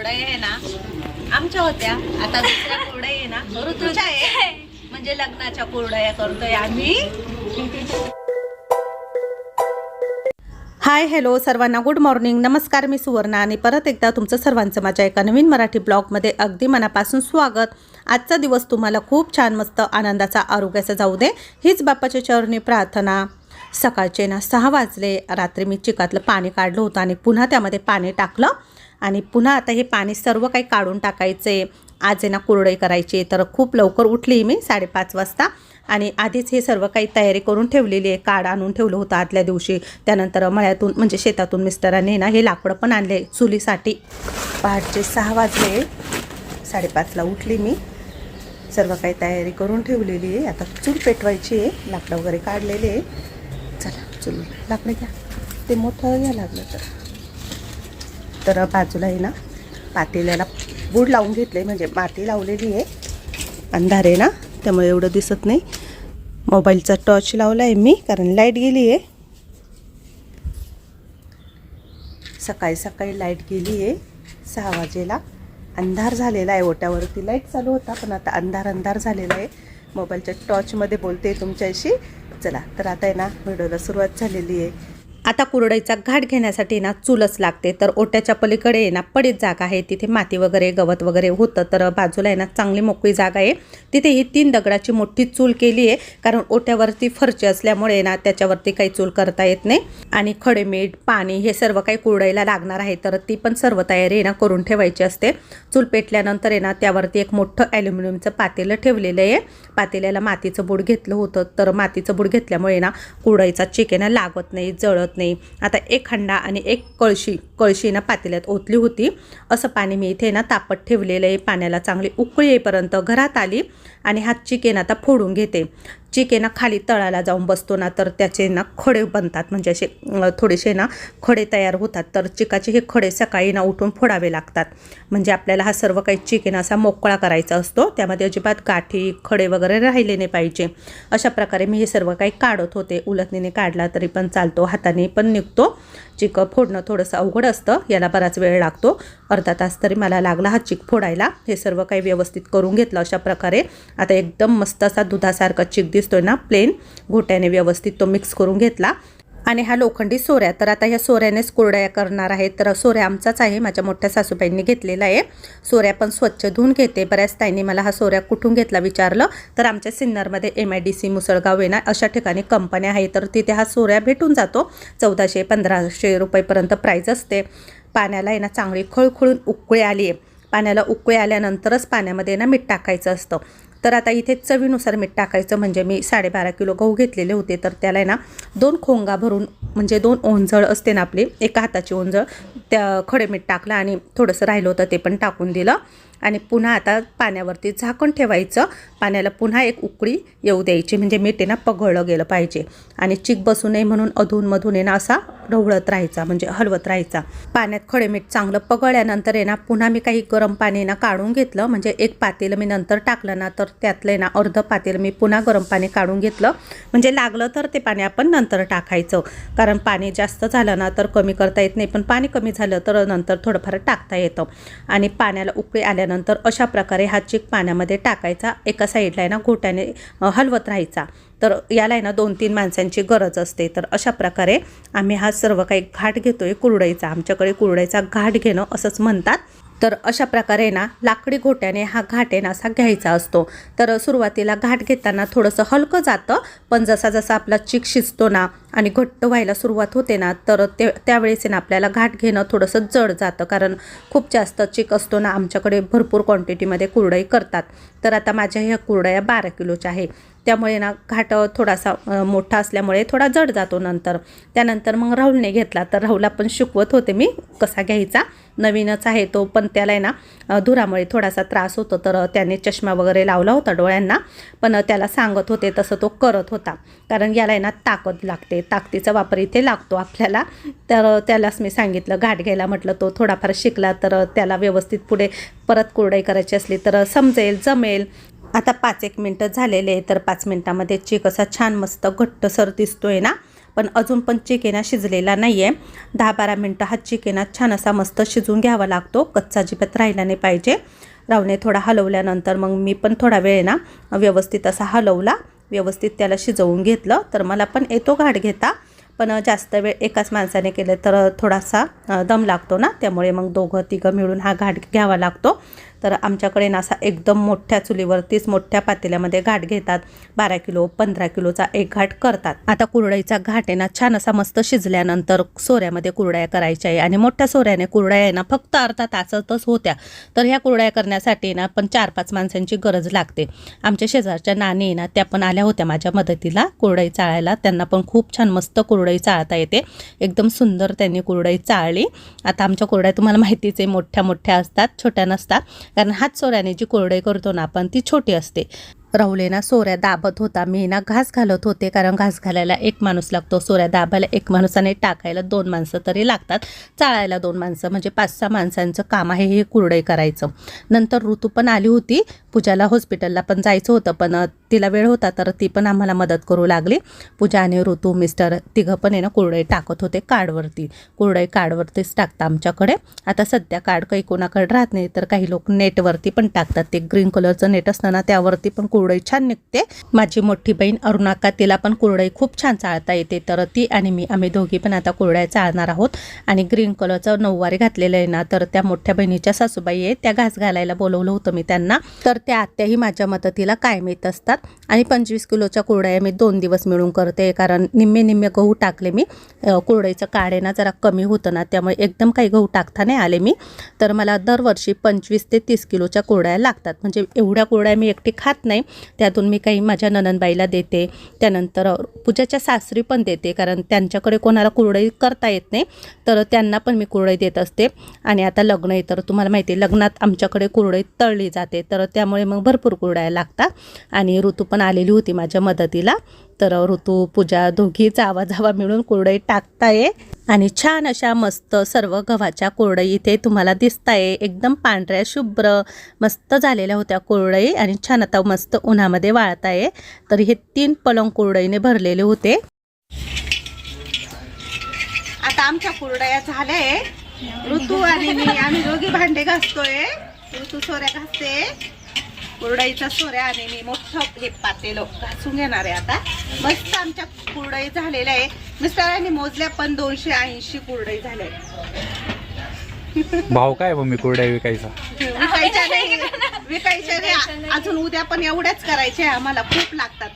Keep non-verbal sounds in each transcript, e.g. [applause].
कुरडया आहे ना आमच्या होत्या. आता दुसऱ्या कुरडया आहे ना ऋतूच्या आहे. म्हणजे लग्नाच्या कुरडया करतोय आम्ही. हाय हॅलो सर्वांना गुड मॉर्निंग नमस्कार मी सुवर्णा आणि परत एकदा तुमचं सर्वांचं माझ्या एका नवीन मराठी ब्लॉगमध्ये अगदी मनापासून स्वागत. आजचा दिवस तुम्हाला खूप छान मस्त आनंदाचा आरोग्याचा जाऊ दे हीच बाप्पाच्या चरणी प्रार्थना. सकाळचे ना सहा वाजले. रात्री मी चिकातलं पाणी काढलं होतं आणि पुन्हा त्यामध्ये पाणी टाकलं. आणि पुन्हा आता हे पाणी सर्व काही काढून टाकायचे. आज आहे ना कुरडई करायची तर खूप लवकर उठली मी साडेपाच वाजता. आणि आधीच हे सर्व काही तयारी करून ठेवलेली आहे काढ आणून ठेवलं होतं आदल्या दिवशी. त्यानंतर मळ्यातून म्हणजे शेतातून मिस्टरांनी ना हे लाकडं पण आणले चुलीसाठी. पहाटचे सहा वाजले. साडेपाचला उठली मी. सर्व काही तयारी करून ठेवलेली आहे. आता चूल पेटवायची आहे. लाकडं वगैरे काढलेले आहे. चला चूल लाकडं घ्या. ते मोठं घ्या लागलं तर. तर बाजूला आहे ना पातेल्याला बूड लावून घेतले म्हणजे माती लावलेली आहे. अंधार आहे ना त्यामुळे एवढं दिसत नाही. मोबाईलचा टॉर्च लावला आहे मी कारण लाइट गेली आहे. सकाळी सकाळी लाइट गेली आहे सहा वाजेला. अंधार झालेला आहे ओट्यावरती लाइट चालू होता पण आता अंधार अंधार झालेला आहे. मोबाईलच्या टॉर्चमध्ये बोलते तुमच्याशी. चला तर आता आहे ना व्हिडिओला सुरुवात झालेली आहे. आता कुरडईचा घाट घेण्यासाठी ना चूलच लागते. तर ओट्याच्या पलीकडे आहे ना पडीत जागा आहे. तिथे माती वगैरे गवत वगैरे होतं. तर बाजूला आहे ना चांगली मोकळी जागा आहे. तिथे ही तीन दगडाची मोठी चूल केली आहे. कारण ओट्यावरती फरची असल्यामुळे ना त्याच्यावरती काही चूल करता येत नाही. आणि खडे मीठ पाणी हे सर्व काही कुरडईला लागणार आहे. तर ती पण सर्व तयारी आहे ना करून ठेवायची असते. चूल पेटल्यानंतर आहे ना त्यावरती एक मोठं ॲल्युमिनियमचं पातेलं ठेवलेलं आहे. पातेल्याला मातीचं बूड घेतलं होतं. तर मातीचं बूड घेतल्यामुळे ना कुरडईचा चिकेना लागत नाही जळत नाही. आता एक हंडा आणि एक कळशी कळशी ना पातेल्यात ओतली होती. असं पाणी मी इथे ना तापत ठेवलेलं आहे. पाण्याला चांगली उकळी येईपर्यंत घरात आली आणि हातची केन आता फोडून घेते. चिकेन खाली तळाला जाऊन बसतो ना तर त्याचे ना खडे बनतात. म्हणजे असे थोडेसे ना खडे तयार होतात. तर चिकाचे हे खडे सकाळी ना उठून फोडावे लागतात. म्हणजे आपल्याला हा सर्व काही चिकेन असा मोकळा करायचा असतो. त्यामध्ये अजिबात गाठी खडे वगैरे राहिले नाही पाहिजे. अशा प्रकारे मी हे सर्व काही काढत होते. उलटणीने काढला तरी पण चालतो. हाताने पण निघतो. चिक फोडणं थोडंसं अवघड असतं. याला बराच वेळ लागतो. अर्धा तास तरी मला लागला हा चिक फोडायला. हे सर्व काही व्यवस्थित करून घेतलं अशा प्रकारे. आता एकदम मस्त असा दुधासारखा चिक दिसतोय ना प्लेन घोट्याने व्यवस्थित तो मिक्स करून घेतला. आणि हा लोखंडी सोऱ्या तर आता ह्या सोऱ्यानेच कोरड्या करणार आहे. तर सोऱ्या आमचाच आहे माझ्या मोठ्या सासूबाईंनी घेतलेला आहे. सोऱ्या पण स्वच्छ धुवून घेते. बऱ्याच ताईंनी मला हा सोऱ्या कुठून घेतला विचारलं. तर आमच्या सिन्नरमध्ये M I D C Musalgaon येणार अशा ठिकाणी कंपन्या आहे. तर तिथे हा सोऱ्या भेटून जातो. चौदाशे पंधराशे रुपयेपर्यंत प्राईज असते. पाण्याला आहे ना चांगली खळखळून उकळी आली आहे. पाण्याला उकळी आल्यानंतरच पाण्यामध्ये ना मीठ टाकायचं असतं. तर आता इथे चवीनुसार मीठ टाकायचं म्हणजे मी साडेबारा किलो गहू घेतलेले होते तर त्याला आहे ना दोन खोंगा भरून म्हणजे दोन ओंजळ असते ना आपली एका हाताची ओंजळ त्या खडे मीठ टाकलं आणि थोडंसं राहिलं होतं ते पण टाकून दिलं. आणि पुन्हा आता पाण्यावरती झाकण ठेवायचं. पाण्याला पुन्हा एक उकळी येऊ द्यायची. म्हणजे मीठ आहे ना पगळलं गेलं पाहिजे. आणि चिक बसू नये म्हणून अधूनमधून आहे ना असा ढवळत राहायचा. म्हणजे हलवत राहायचा. पाण्यात खडे मीठ चांगलं पगळल्यानंतर आहे ना पुन्हा मी काही गरम पाणी ना काढून घेतलं. म्हणजे एक पातेलं मी नंतर टाकलं ना तर त्यातलं आहे ना अर्ध पातेलं मी पुन्हा गरम पाणी काढून घेतलं. म्हणजे लागलं तर ते पाणी आपण नंतर टाकायचं. कारण पाणी जास्त झालं ना तर कमी करता येत नाही. पण पाणी कमी झालं तर नंतर थोडंफार टाकता येतं. आणि पाण्याला उकळी आल्यानंतर अशा प्रकारे हा चिक पाण्यामध्ये टाकायचा. एका साईडला आहे ना घोट्याने हलवत राहायचा. तर याला आहे ना दोन तीन माणसांची गरज असते. तर अशा प्रकारे आम्ही हा सर्व काही घाट घेतो आहे कुरडईचा. आमच्याकडे कुरडईचा घाट घेणं असंच म्हणतात. तर अशा प्रकारे ना लाकडी घोट्याने हा घाट आहे ना असा घ्यायचा असतो. तर सुरुवातीला घाट घेताना थोडंसं हलकं जातं पण जसा जसा आपला चिक शिजतो ना आणि घट्ट व्हायला सुरुवात होते ना तर ते त्यावेळेस ना आपल्याला घाट घेणं थोडंसं जड जातं. कारण खूप जास्त चिक असतो ना आमच्याकडे भरपूर क्वांटिटीमध्ये कुरडई करतात. तर आता माझ्या ह्या कुरडया बारा किलोच्या आहे. त्यामुळे ना घाट थोडासा मोठा असल्यामुळे थोडा जड जातो नंतर. त्यानंतर मग राहुलने घेतला. तर राहुलला पण शिकवत होते मी कसा घ्यायचा. नवीनच आहे तो पण त्याला आहे ना धुरामुळे थोडासा त्रास होतो. तर त्याने चष्मा वगैरे लावला होता डोळ्यांना. पण त्याला सांगत होते तसं तो करत होता. कारण याला आहे ना ताकद लागते. ताकदीचा वापर इथे लागतो आपल्याला. तर त्यालाच मी सांगितलं घाट घ्यायला म्हटलं तो थोडाफार शिकला. तर त्याला व्यवस्थित पुढे परत कोरडाई करायची असली तर समजेल जमेल. आता पाच एक मिनटं झालेले आहे तर पाच मिनटामध्ये चेक असा छान मस्त घट्टसर आहे ना. पण अजून पण चिकेना शिजलेला नाही आहे दहा बारा मिनटं हा चिकेना छान असा मस्त शिजून घ्यावा लागतो. कच्चा जिबत राहिला नाही पाहिजे. रावणे थोडा हलवल्यानंतर मग मी पण थोडा वेळ ना व्यवस्थित असा हलवला. व्यवस्थित त्याला शिजवून घेतलं. तर मला पण येतो घाट घेता. पण जास्त वेळ एकाच माणसाने केलं तर थोडासा दम लागतो ना. त्यामुळे मग दोघं तिघं मिळून हा घाट घ्यावा लागतो. तर आमच्याकडे ना असा एकदम मोठ्या चुलीवरतीच मोठ्या पातेल्यामध्ये घाट घेतात. बारा किलो पंधरा किलोचा एक घाट करतात. आता कुरडईचा घाट आहे ना छान असा मस्त शिजल्यानंतर सोऱ्यामध्ये कुरड्या करायच्या आहे. आणि मोठ्या सोऱ्याने कुरड्या आहे ना फक्त अर्धा तासातच होत्या. तर ह्या कुरड्या करण्यासाठी ना पण चार पाच माणसांची गरज लागते. आमच्या शेजारच्या नाणी आहे ना त्या पण आल्या होत्या माझ्या मदतीला कुरडई चाळायला. त्यांना पण खूप छान मस्त कुरडई चाळता येते. एकदम सुंदर त्यांनी कुरडई चाळली. आता आमच्या कुरड्या तुम्हाला माहितीच आहे मोठ्या मोठ्या असतात छोट्या नसतात. कारण हात सोऱ्याने जी कोरडे करतो ना आपण ती छोटी असते. राहुलेना सोऱ्या दाबत होता. मी ना घास घालत होते कारण घास घालायला एक माणूस लागतो. सोऱ्या दाबायला एक माणूसाने टाकायला दोन माणसं तरी लागतात. चाळायला दोन माणसं म्हणजे पाच सहा माणसांचं काम आहे हे कुरडई करायचं. नंतर ऋतू पण आली होती. पूजाला हॉस्पिटलला पण जायचं होतं पण तिला वेळ होता तर ती पण आम्हाला मदत करू लागली. पूजा आणि ऋतू मिस्टर तिघं पण आहे ना कुरडई टाकत होते कार्डवरती कुरडई कार्डवरतीच टाकतं आमच्याकडे. आता सध्या कार्ड काही कोणाकडे राहत नाही तर काही लोक नेटवरती पण टाकतात. ते ग्रीन कलरचं नेट असतं ना त्यावरती पण कुरडई छान निघते. माझी मोठी बहीण अरुणाका तिला पण कुरडई खूप छान चाळता येते. तर ती आणि मी आम्ही दोघी पण आता कुरड्या चाळणार आहोत. आणि ग्रीन कलरचं नऊवारी घातलेलं आहे ना तर त्या मोठ्या बहिणीच्या सासूबाई आहे त्या घास घालायला बोलवलं होतं मी त्यांना. तर त्या आत्याही माझ्या मदतीला कायम येत असतात. आणि पंचवीस किलोच्या कुरड्या मी दोन दिवस मिळून करते कारण निम्मे निम्मे गहू टाकले मी. कुरडईचं काढे ना जरा कमी होतं ना त्यामुळे एकदम काही गहू टाकता नाही आले मी. तर मला दरवर्षी पंचवीस ते तीस किलोच्या कुरड्या लागतात. म्हणजे एवढ्या कुरड्या मी एकटी खात नाही. त्यातून मी काही माझ्या ननंदबाईला देते. त्यानंतर पूजाच्या सासरी पण देते कारण त्यांच्याकडे कोणाला कुरडई करता येत नाही तर त्यांना पण मी कुरडई देत असते. आणि आता लग्न आहे तर तुम्हाला माहिती आहे लग्नात आमच्याकडे कुरडई तळली जाते. तर त्यामुळे मग भरपूर कुरडाया लागतात. आणि ऋतू पण आलेली होती माझ्या मदतीला. तर ऋतू पूजा दोघी जावा जावा मिळून कुरडई टाकताय. आणि छान अशा मस्त सर्व गव्हाच्या कोरडई इथे तुम्हाला दिसताय. एकदम पांढऱ्या शुभ्र मस्त झालेल्या होत्या कोरडई आणि छान आता मस्त उन्हामध्ये वाळताय. तर हे तीन पलंग कोरडईने भरलेले होते. आता आमच्या कोरडया झाल्या ऋतू आणि मी आम्ही दोघी भांडे घासतोय. ऋतू सोऱ्या घासते. कुरडईचा सोऱ्या आणि मी मोठं हे पातेलो घासून घेणार आहे आता. मस्त आमच्या कुरडई झालेल्या आहे. मिस्टरांनी मोजल्या पण दोनशे ऐंशी कुरडई झाल्या भाव काय मग मी कुरड्या विकायचा? विकायच्या नाही. विकायच्या नाही. अजून उद्या पण एवढ्याच करायच्या आम्हाला खूप लागतात.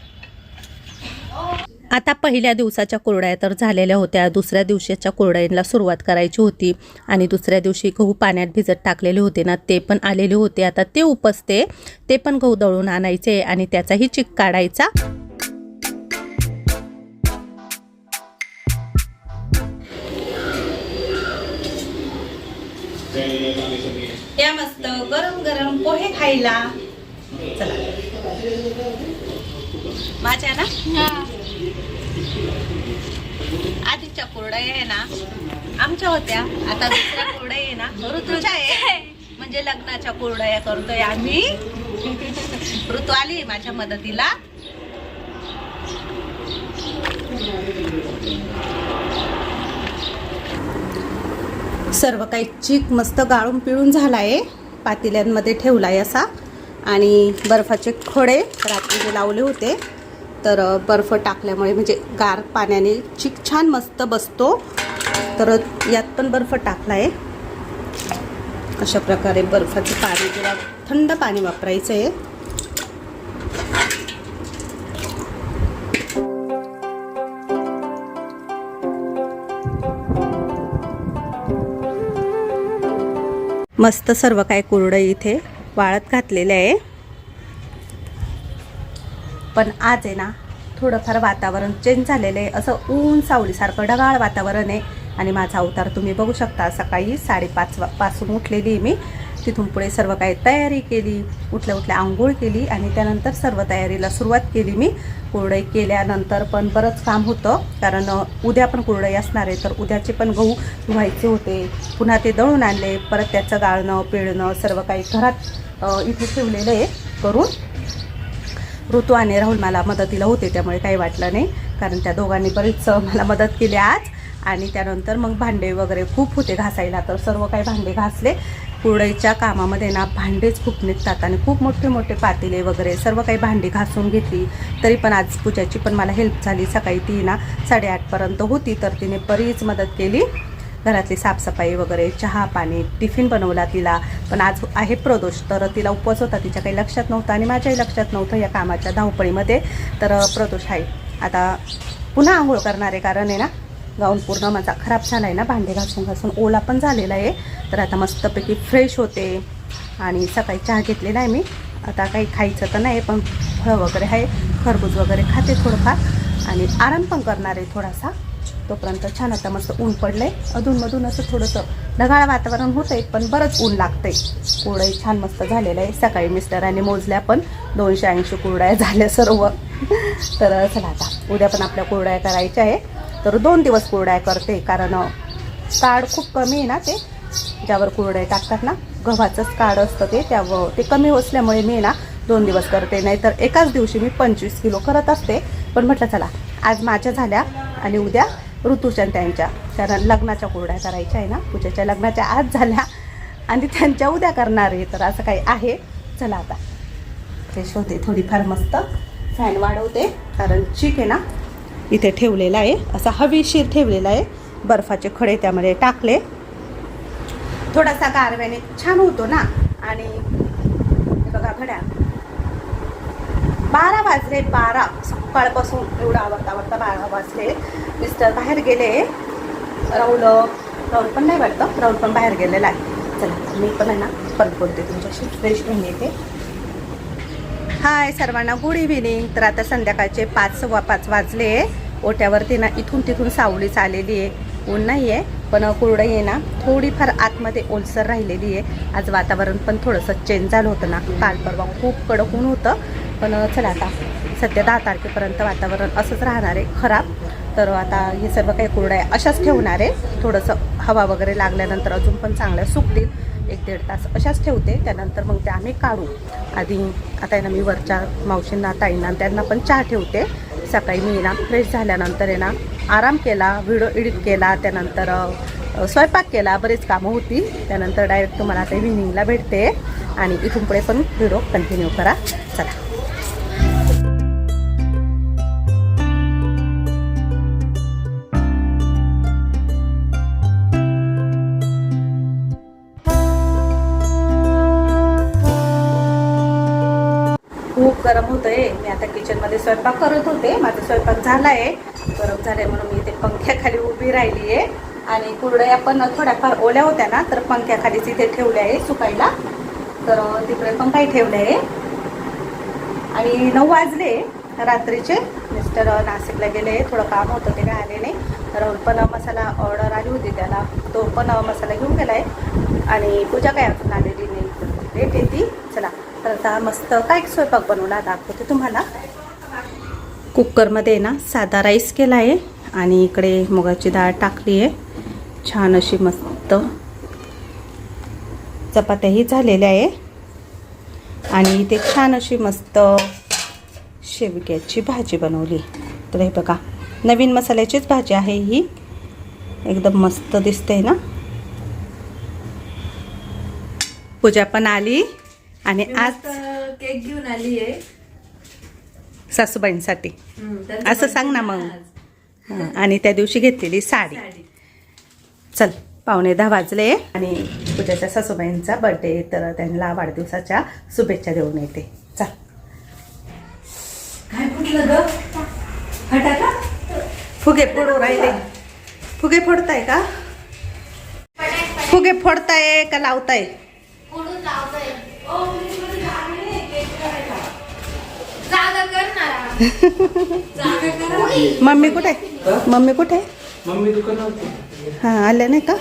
आता पहिल्या दिवसाच्या कोरड्या तर झालेल्या होत्या. दुसऱ्या दिवशीच्या कुरड्यांना सुरुवात करायची होती आणि दुसऱ्या दिवशी गहू पाण्यात भिजत टाकलेले होते ना ते पण आलेले होते. आता ते उपसते ते पण गहू दळून आणायचे आणि त्याचाही चिक काढायचा. या मस्त गरम गरम पोहे खायला. चला. माझ्या ना? आधीच्या कुरड्या आहे ना आमच्या होत्या. आता दुसऱ्या कुरड्या आहे ना ऋतूच्या आहे. म्हणजे लग्नाच्या कुरड्या करतोय आम्ही. ऋतू आली माझ्या मदतीला. सर्व काही चीक मस्त गाळून पिळून झाला आहे पातेल्यांमध्ये ठेवला आहे असा. आणि बर्फाचे खडे रात्री जे लावले होते तर बर्फ टाकल्यामुळे म्हणजे गार पाण्याने चिक छान मस्त बसतो. तर यात पण बर्फ टाकला आहे अशा प्रकारे बर्फाचं पाणी जरा थंड पाणी वापरायचं आहे मस्त सर्व काय कुरडं इथे. वाळत घातलेलं आहे. पण आज आहे ना थोडंफार वातावरण चेंज झालेलं आहे. असं ऊन सावलीसारखं ढगाळ वातावरण आहे. आणि माझा अवतार तुम्ही बघू शकता सकाळी साडेपाच पासून उठलेली आहे मी. तिथून पुढे सर्व काही तयारी केली उठल्या उठल्या आंघोळ केली आणि त्यानंतर सर्व तयारीला सुरुवात केली मी. कुरडई केल्यानंतर पण बरंच काम होतं. कारण उद्या पण कुरडई असणार आहे. तर उद्याचे पण गहू धुवायचे होते. पुन्हा ते दळून आणले. परत त्याचं गाळणं पिळणं सर्व काही घरात इथे ठेवलेलं आहे करून. ऋतू आणि राहुल मला मदतीला होते त्यामुळे काही वाटलं नाही. कारण त्या दोघांनी बरीच मला मदत केली आज. आणि त्यानंतर मग भांडे वगैरे खूप होते घासायला. तर सर्व काही भांडे घासले. कुरडईच्या कामामध्ये ना भांडेच खूप निघतात आणि खूप मोठे मोठे पातेले वगैरे सर्व काही भांडी घासून घेतली. तरी पण आज पूजाची पण मला हेल्प झाली. सकाळी ती ना साडेआठपर्यंत होती तर तिने बरीच मदत केली. घरातली साफसफाई वगैरे चहा पाणी टिफिन बनवला तिला. पण आज आहे प्रदोष तर तिला उपवास होता तिच्या काही लक्षात नव्हतं आणि माझ्याही लक्षात नव्हतं या कामाच्या धावपळीमध्ये. तर प्रदोष आहे आता पुन्हा आंघोळ करणार आहे कारण आहे ना गाऊन पूर्ण माझा खराब झाला आहे ना भांडे घासून घासून ओला पण झालेला आहे. तर आता मस्तपैकी फ्रेश होते आणि सकाळी चहा घेतलेला आहे मी. आता काही खायचं तर नाही पण फळं वगैरे आहे खरबूज वगैरे खाते थोडंफार आणि आराम पण करणार आहे थोडासा. तोपर्यंत छान आता मस्त ऊन पडलंय. अधूनमधून असं थोडंसं ढगाळ वातावरण होतंय पण बरंच ऊन लागतंय. कुरडई छान मस्त झालेलं आहे. सकाळी मिस्टरांनी मोजल्या पण दोनशे ऐंशी कुरड्या [laughs] झाल्या सर्व. तर चला आता उद्या पण आपल्या कुरड्या करायच्या आहे. तर दोन दिवस कुरड्या करते कारण काड खूप कमी आहे ना ते. ज्यावर कुरडाई टाकतात ना गव्हाचंच काड असतं ते त्यावर ते कमी असल्यामुळे मी ना दोन दिवस करते. नाहीतर एकाच दिवशी मी पंचवीस किलो करत असते. पण म्हटलं चला आज माझ्या झाल्या आणि उद्या ऋतुजन त्यांच्या कारण लग्नाच्या कुरड्या करायच्या आहे ना पूजेच्या लग्नाच्या आज झाल्या. आणि त्यांच्या उद्या करणार आहे तर असं काही आहे. चला आता. फ्रेश होते थोडीफार मस्त. फॅन वाढवते कारण चिक आहे ना. इथे ठेवलेला आहे असा हवेशीर ठेवलेला आहे. बर्फाचे खडे त्यामध्ये टाकले. थोडासा गारव्याने छान होतो ना. आणि बघा घड्या बारा वाजले बारा. सकाळपासून एवढं आवडता आवडता बारा वाजले. मिस्टर बाहेर गेले. राहुल राहुल पण नाही वाटतं. राहुल पण बाहेर गेलेला आहे. चला मी पण आहे ना परत बोलते तुमच्याशी. फ्रेश होऊन येते. हाय सर्वांना गुड इव्हिनिंग तर आता संध्याकाळचे पाच सव्वा पाच वाजले. ओट्यावरती ना इथून तिथून सावलीच आलेली आहे. ऊन नाही आहे पण कुरडई आहे ना थोडीफार आतमध्ये ओलसर राहिलेली आहे. आज वातावरण पण थोडंसं चेंज झालं होतं ना. काल परवा खूप कडक ऊन होतं. पण चला आता सध्या दहा तारखेपर्यंत वातावरण असंच राहणार आहे खराब. तर आता हे सर्व काही कुरड्या अशाच ठेवणार आहे. थोडंसं हवा वगैरे लागल्यानंतर अजून पण चांगल्या सुकतील एक दीड तास अशाच ठेवते त्यानंतर मग ते आम्ही काढू. आधी आता आहे ना मी वरच्या मावशींना ताईंना त्यांना पण चहा ठेवते. सकाळी मी ना फ्रेश झाल्यानंतर आहे ना आराम केला व्हिडिओ एडिट केला त्यानंतर स्वयंपाक केला बरेच कामं होती. त्यानंतर डायरेक्ट तुम्हाला आता इव्हिनिंगला भेटते. आणि इथून पुढे पण व्हिडिओ कंटिन्यू करा. चला. किचनमध्ये स्वयंपाक करत होते. माझा स्वयंपाक झाला आहे गरम झालाय म्हणून मी इथे पंख्याखाली उभी राहिली आहे आणि कुरडया पण थोड्याफार ओल्या होत्या ना तर पंख्याखालीच इथे ठेवल्या आहे सुकायला. तर तिकडे पण काही ठेवले आहे. आणि नऊ वाजले. रात्रीचे मिस्टर नाशिकला गेले. थोडं काम होतं ते काय आले नाही. राहुल पण मसाला ऑर्डर आली होती त्याला. तो पण मसाला घेऊन गेला आहे आणि पूजा काय अजून आलेली नाही. लेट येते. चला. तर आता मस्त काय स्वयंपाक बनवला दाखवते तुम्हाला. कुकरमध्ये ना साधा राईस केला आहे आणि इकडे मुगाची डाळ टाकली आहे. छान अशी मस्त चपात्याही झालेल्या आहे. आणि इथे छान अशी मस्त शेवग्याची भाजी बनवली. तर हे बघा नवीन मसाल्याचीच भाजी आहे ही. एकदम मस्त दिसते ना. पूजा पण आली. आणि आज केक घेऊन आली आहे सासूबाईंसाठी असं सांग ना मग. आणि त्या दिवशी घेतलेली साडी. चल पावणे दहा वाजले. आणि पूजाच्या सासूबाईंचा बर्थडे तर त्यांना वाढदिवसाच्या शुभेच्छा देऊन येते. चल. काय फुटलं ग? फटाका? फुगे फोडू राहिले. फुगे फोडताय का? फुगे फोडताय का लावताय. जागा करणार जागा करा. मम्मी कुठे? मम्मी कुठे? मम्मी दुकानात हां आले नाही का?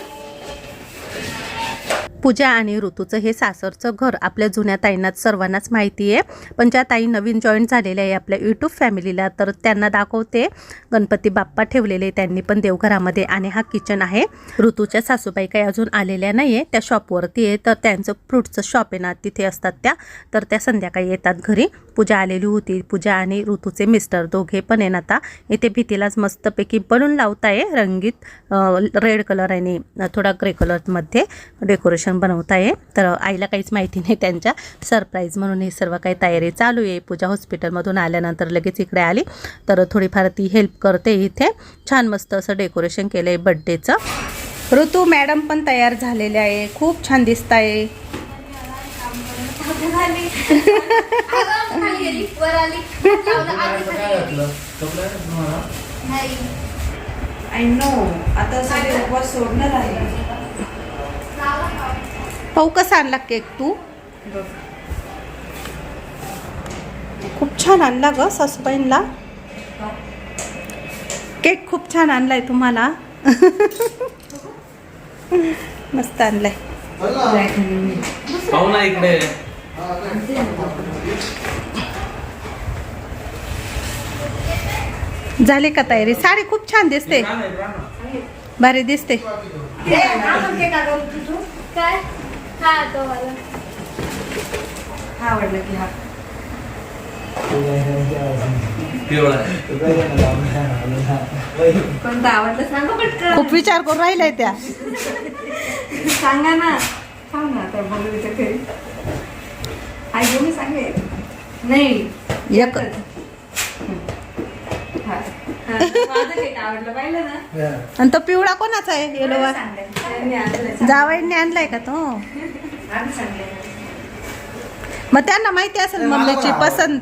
पूजा आणि ऋतूचं हे सासरचं घर आपल्या जुन्या ताईंना सर्वांनाच माहिती आहे. पण ज्या ताई नवीन जॉईन झालेल्या आहे आपल्या यूट्यूब फॅमिलीला तर त्यांना दाखवते. गणपती बाप्पा ठेवलेले त्यांनी पण देवघरामध्ये आणि हा किचन आहे. ऋतूच्या सासूबाई काही अजून आलेल्या नाही आहे त्या शॉपवरती आहे. तर त्यांचं फ्रूटचं शॉप आहे ना तिथे असतात त्या. तर त्या संध्याकाळी येतात घरी. पूजा आलेली होती. पूजा आणि ऋतूचे मिस्टर दोघे पण आहे ना आता. इथे भीतीलाच मस्तपैकी बनून लावत आहे रंगीत रेड कलर आणि थोडा ग्रे कलरमध्ये डेकोरेशन बनवत आहे तर आईला काहीच माहिती नाही त्यांच्या. सरप्राईज म्हणून ही सर्व काही तयारी चालू आहे. पूजा हॉस्पिटलमधून आल्यानंतर लगेच इकडे आली. तर थोडीफार ती हेल्प करते इथे. छान मस्त असं डेकोरेशन केलं आहे बड्डेचं ऋतू मॅडम पण तयार झालेले आहे. खूप छान दिसत आहे [laughs] आता सगळे उपवास सोडणार आहे? पाहू कसा आणला केक तू? खूप छान आणला ग सासूबाईंना केक खूप छान आणलाय तुम्हाला. मस्त आणलाय. पाहू ना इकडे. झाली का तयारी? साडी खूप छान दिसते. भारी दिसते. काय? हा तो वाला. हा आवडलं की हा. पिवळा कोणतं आवडलं? सांगा पटकन खूप विचार करून राहिलाय त्या. सांगा ना. सांग ना आता बघू इथे घरी आई घेऊन सांगे नाही एक हा. हा, माझं केक आवडलं पाहिलं ना आणि तो पिवळा कोणाचा आहे येलो. जावईने आणलाय का तो. मग त्यांना माहिती असेल मम्मीची पसंत.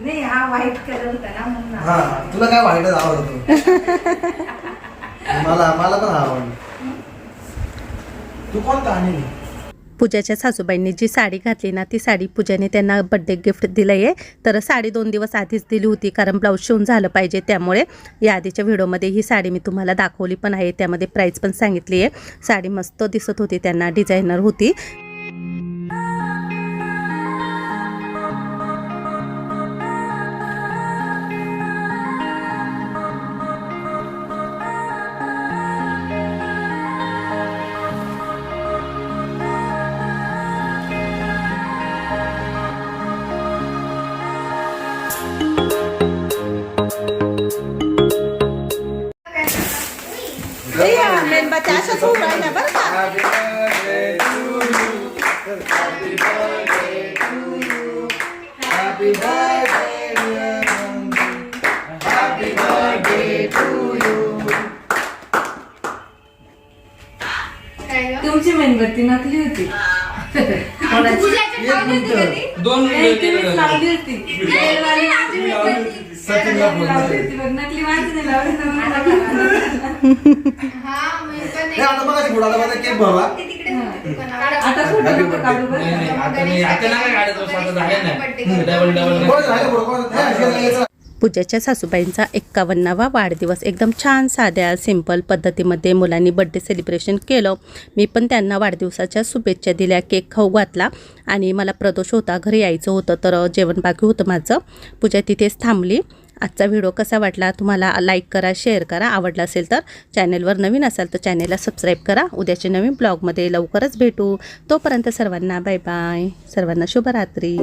नाही हा व्हाईट कलर होता ना म्हणून हा तुला काय वाईटच आवडतो? [laughs] मला मला पण हा आवडला. तू कोणता आणि पूजाच्या सासूबाईंनी जी साडी घातली ना ती साडी पूजाने त्यांना बड्डे गिफ्ट दिलं आहे तर साडी दोन दिवस आधीच दिली होती कारण ब्लाऊज शिवून झालं पाहिजे. त्यामुळे या आधीच्या व्हिडिओमध्ये ही साडी मी तुम्हाला दाखवली पण आहे. त्यामध्ये प्राईस पण सांगितली आहे साडी मस्त दिसत होती त्यांना डिझायनर होती. उभं राहिल्या बरं? तुमची मेणबत्ती नकली होती? दोन लावली होती. नकली माझी नाही लावली नाही आता बघा बुडाला माझा केक भरला काढू बरं नाही नाही आता मी आता नाही काढत बस, आता झाले नाही? डबल डबल कोण राहिलं पुढं? कोण? पूजाच्या सासूबाईंचा एक्कावन्नावा वाढदिवस एकदम छान साध्या सिंपल पद्धतीमध्ये मुलांनी बड्डे सेलिब्रेशन केलं. मी पण त्यांना वाढदिवसाच्या शुभेच्छा दिल्या केक खाऊ घातला आणि मला प्रदोष होता घरी यायचं होतं तर जेवण बाकी होतं माझं. पूजा तिथेच थांबली. आजचा व्हिडिओ कसा वाटला तुम्हाला लाईक करा शेअर करा. आवडला असेल तर चॅनेलवर नवीन असाल तर चॅनेलला सबस्क्राईब करा. उद्याच्या नवीन ब्लॉगमध्ये लवकरच भेटू. तोपर्यंत सर्वांना बाय बाय. सर्वांना शुभरात्री.